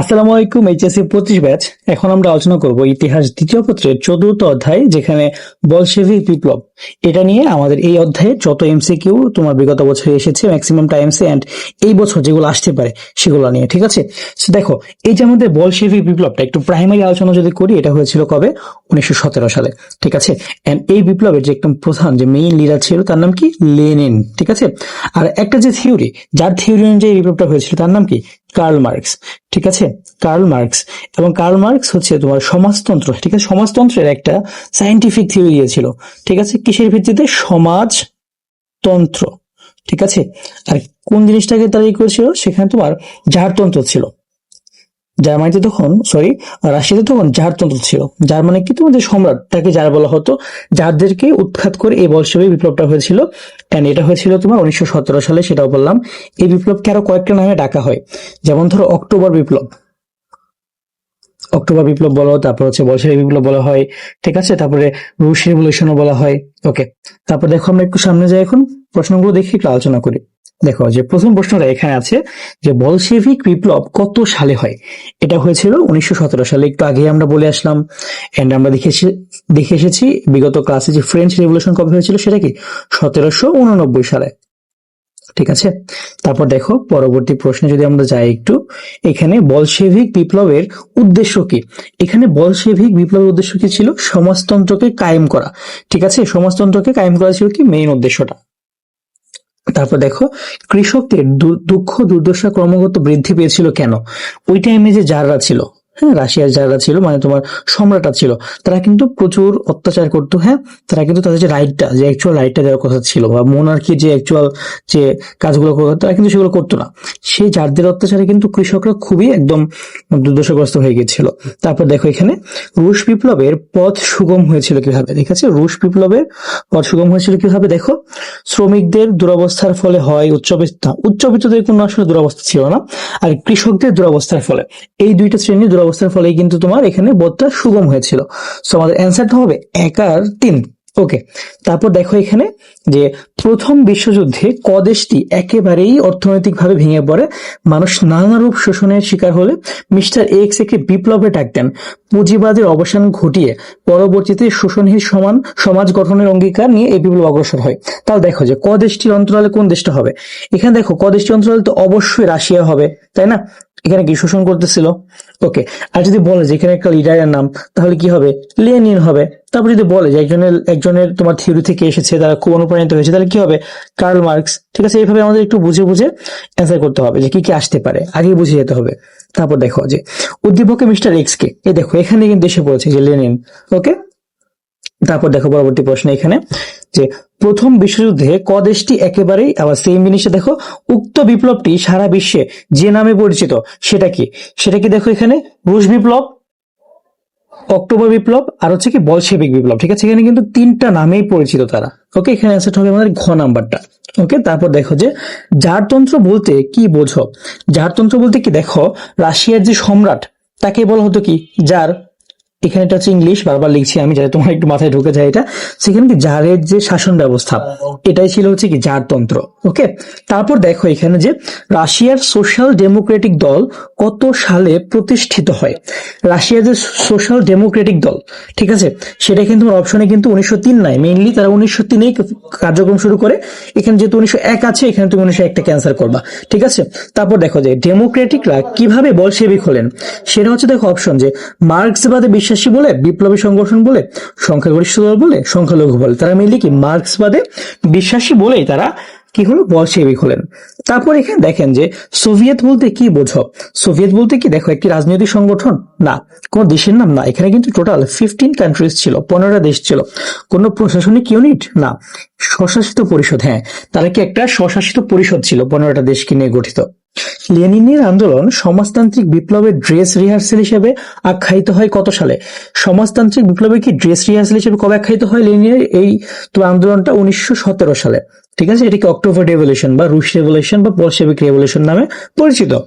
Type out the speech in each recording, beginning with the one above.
আসসালামু আলাইকুম, এইচএসসি পঁচিশ ব্যাচ। এখন আমরা আলোচনা করব ইতিহাস দ্বিতীয় পত্রের চতুর্থ অধ্যায়, যেখানে বলশেভিক বিপ্লব। এটা নিয়ে আমাদের এই অধ্যায়ে যত এমসি এমসিকিউ তোমার বিগত বছরে এসেছে ম্যাক্সিমাম টাইমসে অ্যান্ড এই বছর যেগুলো আসতে পারে সেগুলো নিয়ে, ঠিক আছে? দেখো, এই যে আমাদের বলশেভিক বিপ্লবটা, একটু প্রাইমারি আলোচনা যদি করি, এটা হয়েছিল কবে? উনিশশো সতেরো সালে, ঠিক আছে? অ্যান্ড এই বিপ্লবের যে একদম প্রধান, যে মেইন লিডার ছিল, তার নাম কি? লেনিন ঠিক আছে? আর একটা যে থিওরি যার থিওরি অনুযায়ী বিপ্লবটা হয়েছিল, তার নাম কি? কার্ল মার্কস ঠিক আছে? কার্ল মার্কস এবং কার্ল মার্কস হচ্ছে তোমার সমাজতন্ত্র, ঠিক আছে? সমাজতন্ত্রের একটা সাইন্টিফিক থিওরি দিয়েছিল ঠিক আছে? কিসের ভিত্তিতে? সমাজতন্ত্র, ঠিক আছে? আর কোন জিনিসটাকে তারা ই করেছিল? সেখানে তোমার জারতন্ত্র ছিল। জার্মানিতে তখন সরি রাশিয়াতে তখন জারতন্ত্র ছিল। যার মানে কি তোমাদের সম্রাট, তাকে যার বলা হতো, যাদেরকে উৎখাত করে এই বলশেবিক বিপ্লবটা হয়েছিল অ্যান্ড এটা হয়েছিল তোমার উনিশশো সতেরো সালে, সেটাও বললাম। এই বিপ্লবকে আরও কয়েকটা নামে ডাকা হয়। যেমন ধরো, অক্টোবর বিপ্লব। অক্টোবর বিপ্লব বলো, তারপর হচ্ছে বলশেবিক বিপ্লব বলা হয়, ঠিক আছে? তারপরে রুশ রেভলিউশনও বলা হয় ওকে তারপর দেখো আমরা একটু সামনে যাই এখন, প্রশ্নগুলো দেখি একটু আলোচনা করি। দেখো যে প্রথম প্রশ্নটা এখানে আছে যে বলশেভিক বিপ্লব কত সালে হয়? এটা হয়েছিল উনিশশো সতেরো সালে, একটু আগে আমরা বলে আসলাম। এন্ড আমরা দেখে এসে- দেখে এসেছি বিগত ক্লাসে যে ফ্রেঞ্চ রেভলিউশন কবে হয়েছিল সেটা কি? সতেরোশো উননব্বই সালে। ঠিক আছে? তারপর দেখো, পরবর্তী প্রশ্নে যদি আমরা যাই একটু, এখানে বলশেভিক বিপ্লবের উদ্দেশ্য কি? এখানে বলশেভিক বিপ্লবের উদ্দেশ্য কি ছিল? সমাজতন্ত্রকে কায়েম করা। ঠিক আছে? সমাজতন্ত্রকে কায়েম করা ছিল কি? মেইন উদ্দেশ্যটা। তারপর দেখো কৃষকদের দুঃখ দুর্দশা ক্রমাগত বৃদ্ধি পেয়েছিল কেন? ওই টাইমে যে যাররা ছিল হ্যাঁ রাশিয়ার যারা ছিল মানে তোমার সম্রাটরা ছিল, তারা কিন্তু প্রচুর অত্যাচার করতো হ্যাঁ? তারা কিন্তু তাদের যে রাইটটা যে অ্যাকচুয়াল রাইটটা দেওয়ার কথা ছিল, বা মোনার্কি যে অ্যাকচুয়াল যে কাজগুলো করতো, তারা কিন্তু সেগুলো করতো না। সেই যারদের অত্যাচারে কিন্তু কৃষকরা খুবই একদম দুর্দশাগ্রস্ত হয়ে গিয়েছিল। তারপর দেখো এখানে, রুশ বিপ্লবের পথ সুগম হয়েছিল কীভাবে? ঠিক আছে? রুশ বিপ্লবের পথ সুগম হয়েছিল কীভাবে? দেখো, শ্রমিকদের দুরবস্থার ফলে হয় উচ্চবিত্ত, উচ্চবিত্তদের কোনো আসলে দুরবস্থা ছিল না, আর কৃষকদের দুরবস্থার ফলে। এই দুইটা শ্রেণির দুরবস্থার ফলেই কিন্তু তোমার এখানে বোধটা সুগম হয়েছিল। সো আমাদের অ্যান্সারটা হবে এক আর তিন। ওকে তারপর দেখো এখানে যে প্রথম বিশ্বযুদ্ধে ক দেশটি একেবারেই অর্থনৈতিকভাবে ভেঙে পড়ে। মানুষ নানারূপ শোষণের শিকার হলে মিস্টার এক্স একে বিপ্লবে ডাক দেন। পুঁজিবাদের অবসান ঘটিয়ে পরবর্তীতে শোষণহীন সমান, সমাজ গঠনের অঙ্গীকার নিয়ে এই বিপ্লব অগ্রসর হয়। তাহলে দেখো যে ক দেশটির অন্তরালে কোন দেশটা হবে? এখানে দেখো ক দেশটির অন্তরালে তো অবশ্যই রাশিয়া হবে, তাই না? এখানে কি শোষণ করতেছিল? ওকে, আর যদি বলে যে এখানে একটা লিডারের নাম, তাহলে কি হবে? লেনিন হবে। তারপর যদি বলে যে একজনের একজনের তোমার থিওরি থেকে এসেছে, তারা খুব অনুপ্রাণিত হয়েছে, তাহলে কি হবে? কার্ল মার্কস ঠিক আছে? এইভাবে আমাদের একটু বুঝে বুঝে অ্যান্সার করতে হবে যে কি কি আসতে পারে। আগে বুঝে যেতে হবে। তারপর দেখো যে, উদ্দীপকে মিস্টার এক্স কে, এই দেখো, এখানে কিন্তু এসে পড়েছে যে লেনিন, ওকে? তারপর দেখো পরবর্তী প্রশ্ন এখানে, যে প্রথম বিশ্বযুদ্ধে ক দেশটি একেবারেই, আবার সেম জিনিসটা দেখো, উক্ত বিপ্লবটি সারা বিশ্বে যে নামে পরিচিত, সেটা কি? সেটা কি দেখো এখানে? রুশ বিপ্লব, অক্টোবর বিপ্লব, আর হচ্ছে কি বলশেবিক বিপ্লব, ঠিক আছে? এখানে কিন্তু তিনটা নামেই পরিচিত তারা। ওকে এখানে অ্যান্সার হবে আমাদের ঘ নাম্বারটা। ওকে তারপর দেখো যে জারতন্ত্র বলতে কি বোঝো? জারতন্ত্র বলতে কি দেখো, রাশিয়ার যে সম্রাট, তাকে বলা হতো কি? যার এখানে এটা হচ্ছে ইংলিশ বারবার লিখছি আমি যাতে তোমার একটু মাথায় ঢুকে যায় এটা। সেখানে কি জারের যে শাসন ব্যবস্থা, এটাই ছিল হচ্ছে কি জারতন্ত্র ওকে তারপর দেখো এখানে যে রাশিয়ার সোশ্যাল ডেমোক্রেটিক দল কত সালে প্রতিষ্ঠিত হয়? রাশিয়ার যে সোশ্যাল ডেমোক্রেটিক দল, ঠিক আছে? সেটা কিন্তু অপশনে কিন্তু উনিশশো তিন নাই। মেইনলি তারা উনিশশো তিনেই কার্যক্রম শুরু করে। এখানে যেহেতু উনিশশো এক আছে, এখানে তুমি উনিশশো একটা ক্যান্সার করবা, ঠিক আছে? তারপর দেখো যে ডেমোক্রেটিকরা কীভাবে বলশেবিক হলেন? সেটা হচ্ছে দেখো অপশন যে মার্ক্সবাদে বিশ্বাসী বলে, বিপ্লবী সংগঠন বলে, সংখ্যাগরিষ্ঠ দল বলে, সংখ্যালঘু বলে। তারা মিলে কি মার্ক্সবাদে বিশ্বাসী বলেই তারা কি হলো? বলশেবিক হলেন। তারপর এখানে দেখেন যে, সোভিয়েত বলতে কি বোঝো? সোভিয়েত বলতে কি, দেখো, একটি রাজনৈতিক সংগঠন? না, কোন দেশের নাম না। এখানে কিন্তু টোটাল ফিফটিন কান্ট্রিজ ছিল, পনেরোটা দেশ ছিল। কোন প্রশাসনিক ইউনিট না। স্বশাসিত পরিষদ হ্যাঁ। তারা কি একটা স্বশাসিত পরিষদ ছিল, পনেরোটা দেশকে নিয়ে গঠিত। লেনিনের আন্দোলন সমাজতান্ত্রিক বিপ্লবের ড্রেস রিহার্সেল হিসেবে আখ্যায়িত হয় কত সালে? সমাজতান্ত্রিক বিপ্লবের কি ড্রেস রিহার্সেল হিসেবে কবে আখ্যায়িত হয় লেনিনের? এই তো আন্দোলনটা উনিশশো সতেরো সালে। ঠিক আছে? এটাকে অক্টোবর রেভলিউশন বা রুশ রেভলিউশন বা বলশেবিক রেভলিউশন নামে পরিচিত।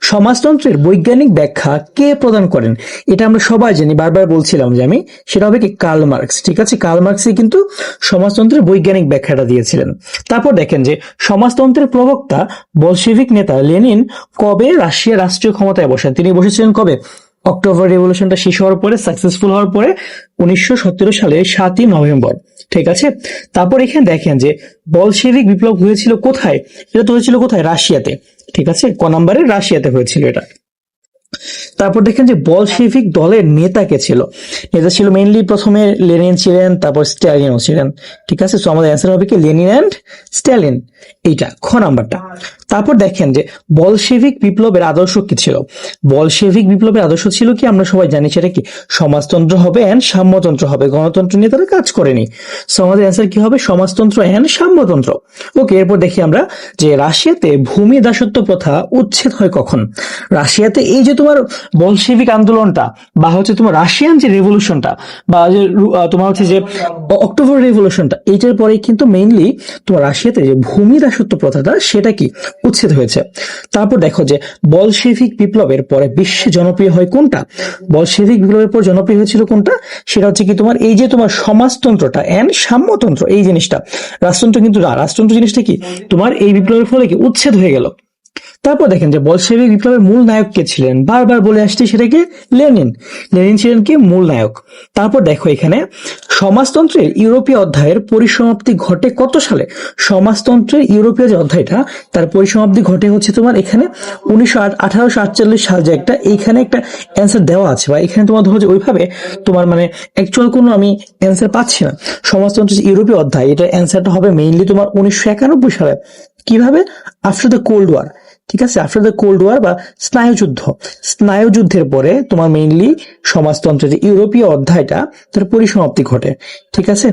সমাজতন্ত্রের বৈজ্ঞানিক ব্যাখ্যা কে প্রদান করেন? এটা আমরা সবাই জানি, বারবার বলছিলাম যে আমি, সেটা হবে কি কার্ল মার্কস, ঠিক আছে? কার্ল মার্কসই কিন্তু সমাজতন্ত্রের বৈজ্ঞানিক ব্যাখ্যাটা দিয়েছিলেন। তারপর দেখেন যে, সমাজতন্ত্রের প্রবক্তা বলশেভিক নেতা লেনিন কবে রাশিয়ার রাষ্ট্রীয় ক্ষমতায় বসেন? তিনি বসেছিলেন কবে? অক্টোবর রেভলিউশনটা শেষ হওয়ার পরে সাকসেসফুল হওয়ার পরে, উনিশশো সতেরো সালে সাতই নভেম্বর। ঠিক আছে? তারপর এখানে দেখেন যে বলশেভিক বিপ্লব হয়েছিল কোথায়? এটা তো হয়েছিল কোথায়? রাশিয়াতে। ঠিক আছে? ক নম্বরে রাশিয়াতে হয়েছিল এটা। তারপর দেখেন যে বলশেভিক দলের নেতা কে ছিল? নেতা ছিল মেইনলি প্রথমে লেনিন ছিলেন, তারপর স্ট্যালিনও ছিলেন। ঠিক আছে? সো আমাদের অ্যান্সার হবে কি? Lenin and Stalin. এইটা, খ নাম্বারটা। তারপর দেখেন যে বলশেভিক বিপ্লবের আদর্শ কি ছিল? বলশেভিক বিপ্লবের আদর্শ ছিল কি? আমরা সবাই জানি সেটা কি? সমাজতন্ত্র হবে অ্যান্ড সাম্যতন্ত্র হবে। গণতন্ত্র নিয়ে তারা কাজ করেনি। সো আমাদের অ্যান্সার কি হবে? সমাজতন্ত্র অ্যান্ড সাম্যতন্ত্র। ওকে এরপর দেখি আমরা যে রাশিয়াতে ভূমি দাসত্ব প্রথা উচ্ছেদ হয় কখন? রাশিয়াতে এই যে তোমার বলশেভিক আন্দোলনটা বা হচ্ছে তোমার রাশিয়ান যে রেভলিউশনটা বা যে তোমার হচ্ছে যে অক্টোবর রেভলিউশনটা এইটার পরে কিন্তু মেইনলি তোমার রাশিয়াতে যে ভূমি দাসত্ব প্রথাটা সেটা কি? উচ্ছেদ হয়েছে। তারপর দেখো যে বলশেভিক বিপ্লবের পরে বিশ্বে জনপ্রিয় হয় কোনটা? বলশেভিক বিপ্লবের পর জনপ্রিয় হয়েছিল কোনটা? সেটা হচ্ছে কি তোমার এই যে তোমার সমাজতন্ত্রটা অ্যান্ড সাম্যতন্ত্র, এই জিনিসটা। রাষ্ট্রতন্ত্র কিন্তু রাষ্ট্রতন্ত্র জিনিসটা কি? তোমার এই বিপ্লবের ফলে কি উচ্ছেদ হয়ে গেল। তারপর দেখেন যে বলশেভিক বিপ্লবের মূল নায়ক কে ছিলেন? বারবার বলে আসছি সেটাকে লেনিন। লেনিন ছিলেন কি? মূল নায়ক। তারপর দেখো এখানে, সমাজতন্ত্রের ইউরোপীয় অধ্যায়ের পরিসমাপ্তি ঘটে কত সালে? সমাজতন্ত্রের ইউরোপীয় যে অধ্যায়টা, তার পরিসমাপ্তি ঘটে হচ্ছে তোমার এখানে উনিশশো আঠারোশো আটচল্লিশ সাল যে একটা, এইখানে একটা অ্যান্সার দেওয়া আছে বা এখানে তোমার ধরো যে ওইভাবে তোমার মানে অ্যাকচুয়াল কোনো আমি অ্যান্সার পাচ্ছি না। সমাজতন্ত্রের ইউরোপীয় অধ্যায়, এটা অ্যান্সারটা হবে মেইনলি তোমার উনিশশো একানব্বই সালে। কীভাবে? আফটার দ্য কোল্ড ওয়ার ঠিক আছে? আফটার দ্য কোল্ড ওয়ার বা স্নায়ুযুদ্ধ। স্নায়ুযুদ্ধের পরে তোমার মেইনলি সমাজতন্ত্রের যে ইউরোপীয় অধ্যায়টা, তার পরিসমাপ্তি ঘটে, ঠিক আছে?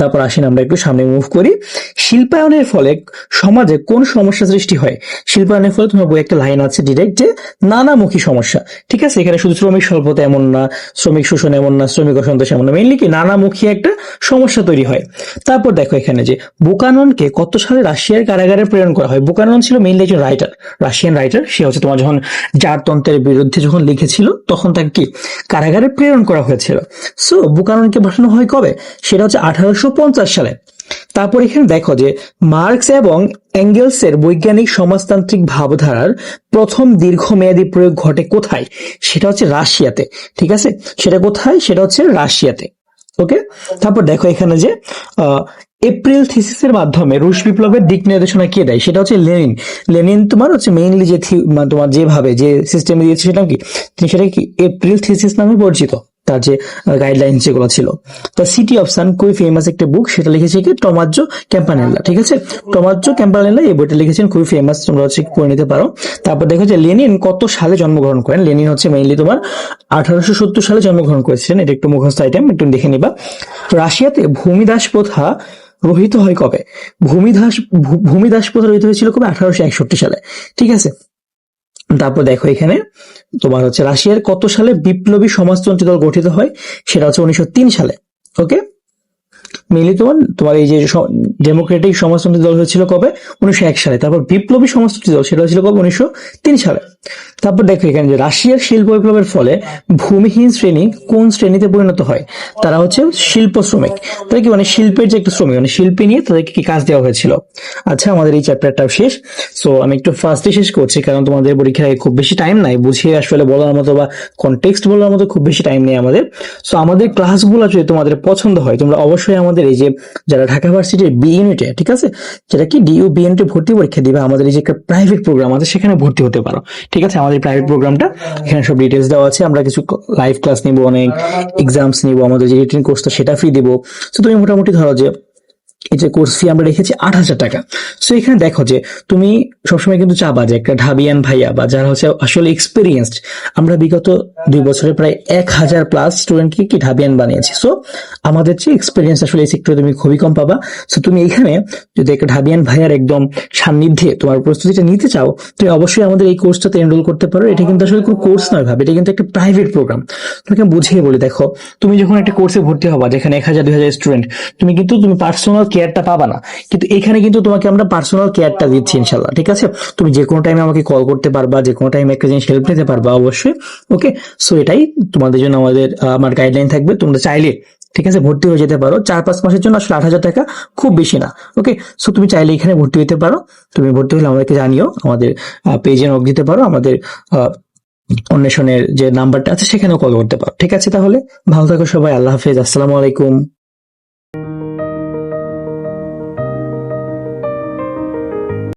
তারপর আসেন আমরা একটু সামনে মুভ করি। শিল্পায়নের ফলে সমাজে কোন সমস্যা সৃষ্টি হয়? শিল্পায়নের ফলে তোমার বই একটা লাইন আছে ডিরেক্ট যে নানামুখী সমস্যা। ঠিক আছে? এখানে শুধু শ্রমিক স্বল্পতা এমন না, শ্রমিক শোষণ এমন না, শ্রমিক অসন্তোষ এমন না মেইনলি কি নানামুখী একটা সমস্যা তৈরি হয়। তারপর দেখো এখানে যে বুকাননকে কত সালে রাশিয়ার কারাগারে প্রেরণ করা হয়? বুকানন ছিল মেইনলি একজন রাইটার রাশিয়ান রাইটার সে হচ্ছে তোমার যখন জারতন্ত্রের বিরুদ্ধে যখন লিখেছিল, তখন তাকে কি? কারাগারে প্রেরণ করা হয়েছিল। সো বুকাননকে পাঠানো হয় কবে? সেটা হচ্ছে আঠারোশো পঞ্চাশ সালে। তারপর এখানে দেখো যে মার্কস এবং অ্যাঙ্গেলসের বৈজ্ঞানিক সমাজতান্ত্রিক ভাবধারার প্রথম দীর্ঘমেয়াদী প্রয়োগ ঘটে কোথায়? সেটা হচ্ছে রাশিয়াতে, ঠিক আছে? সেটা কোথায়? সেটা হচ্ছে রাশিয়াতে, ওকে? তারপর দেখো এখানে যে এপ্রিল থিসিসের মাধ্যমে রুশ বিপ্লবের দিক নির্দেশনা কে দেয়? সেটা হচ্ছে লেনিন। লেনিন তোমার হচ্ছে মেইনলি যে তোমার যেভাবে যে সিস্টেমে দিয়েছে সেটা কি? তিনি সেটা কি এপ্রিল থিসিস নামে পরিচিত? তার যে গাইডলাইন যেগুলো ছিল। তো সিটি অফ সান খুবই ফেমাস একটা বুক সেটা লিখেছে কি টমাজ্জো ক্যাম্পানেল্লা ঠিক আছে? টমাজ্জো ক্যাম্পানেল্লা এই বইটা লিখেছেন, খুবই ফেমাস তোমরা হচ্ছে পড়ে নিতে পারো। তারপর দেখো যে লেনিন কত সালে জন্মগ্রহণ করেন? লেনিন হচ্ছে মেইনলি তোমার আঠারোশো সত্তর সালে জন্মগ্রহণ করেছিলেন। এটা একটু মুখস্থ আইটেম একটু দেখে নিবা। রাশিয়াতে ভূমিদাস প্রথা রহিত হয় কবে? ভূমিদাস ভূমিদাস প্রথা রহিত হয়েছিল কবে? আঠারোশো একষট্টি সালে, ঠিক আছে? তারপর দেখো এখানে, তোমার হচ্ছে রাশিয়ার কত সালে বিপ্লবী সমাজতন্ত্রী দল গঠিত হয়? সেটা হচ্ছে উনিশশো তিন সালে ওকে মেনলি তোমার তোমার এই যে ডেমোক্রেটিক সমাজতন্ত্রী দল হয়েছিল কবে? উনিশশো এক সালে। তারপর বিপ্লবী সমাজতন্ত্রী দল, সেটা হয়েছিল কবে? উনিশশো তিন সালে। তারপর দেখো এখানে যে রাশিয়ার শিল্প বিপ্লবের ফলে ভূমিহীন শ্রেণি কোন শ্রেণীতে পরিণত হয়? তারা হচ্ছে শিল্প শ্রমিক। তারা কি মানে শিল্পের যে একটা শ্রমিক মানে শিল্পী নিয়ে তাদেরকে কি কাজ দেওয়া হয়েছিল? আচ্ছা আমাদের এই চ্যাপ্টারটাও শেষ। সো আমি একটু ফার্স্টে শেষ করছি, কারণ তোমাদের পরীক্ষায় খুব বেশি টাইম নাই। বুঝিয়ে আসলে বলার মতো বা কনটেক্সট বলার মতো খুব বেশি টাইম নেই আমাদের। সো আমাদের ক্লাসগুলো যদি তোমাদের পছন্দ হয়, তোমরা অবশ্যই আমাদের এই যে যারা ঢাকা ভার্সিটির বি ইউনিটে ঠিক আছে? যেটা কি ডিইউ বি ইউনিটে ভর্তি পরীক্ষা দিবে, আমাদের এই যে একটা প্রাইভেট প্রোগ্রাম আছে, সেখানে ভর্তি হতে পারো। ঠিক আছে? আমাদের প্রাইভেট প্রোগ্রামটা এখানে সব ডিটেলস দেওয়া আছে। আমরা কিছু লাইভ ক্লাস নিব অনেক এক্সামস নিব, আমাদের যে রিটেন কোর্সটা সেটা ফ্রি দিব। তো তুমি মোটামুটি ধরো যে এই যে কোর্স ফি আমরা রেখেছি আট হাজার টাকা। সো এখানে দেখো যে তুমি সবসময় কিন্তু চাবা যে একটা ঢাবিয়ান ভাইয়া বা যারা হচ্ছে আসলে এক্সপিরিয়েন্সড আমরা বিগত দুই বছরে প্রায় এক হাজার প্লাস স্টুডেন্টকে কি ঢাবিয়ান বানিয়েছি। সো আমাদের যে এক্সপিরিয়েন্স আসলে এই সেক্টরে তুমি খুবই কম পাবা। সো তুমি এখানে যদি একটা ঢাবিয়ান ভাইয়ার একদম সান্নিধ্যে তোমার প্রস্তুতিটা নিতে চাও, তুমি অবশ্যই আমাদের এই কোর্সটাতে এনরোল করতে পারো। এটা কিন্তু আসলে কোনো কোর্স নয় ভাবে, এটা কিন্তু একটা প্রাইভেট প্রোগ্রাম তোমাকে বুঝিয়ে বলি, দেখো, তুমি যখন একটা কোর্সে ভর্তি হবা, যেখানে এক হাজার, দুই হাজার স্টুডেন্ট তুমি কিন্তু তুমি পার্সোনাল কেয়ারটা পাবা না। কিন্তু এখানে কিন্তু তোমাকে আমরা পার্সোনাল কেয়ারটা দিচ্ছি ইনশাল্লাহ, ঠিক আছে? তুমি যে কোনো টাইমে আমাকে কল করতে পারবা যে কোনো টাইমে একটা জিনিস হেল্প নিতে পারবা, অবশ্যই ওকে সো এটাই তোমাদের জন্য আমাদের আমার গাইডলাইন থাকবে। তোমরা চাইলে, ঠিক আছে? ভর্তি হয়ে যেতে পারো। চার পাঁচ মাসের জন্য আসলে আট হাজার টাকা খুব বেশি না ওকে সো তুমি চাইলে এখানে ভর্তি হতে পারো। তুমি ভর্তি হলে আমাদেরকে জানিও, আমাদের পেজে নক দিতে পারো। আমাদের অন্বেষণের যে নাম্বারটা আছে, সেখানেও কল করতে পারো, ঠিক আছে তাহলে? ভালো থাকো সবাই, আল্লাহ হাফেজ, আসসালামু আলাইকুম।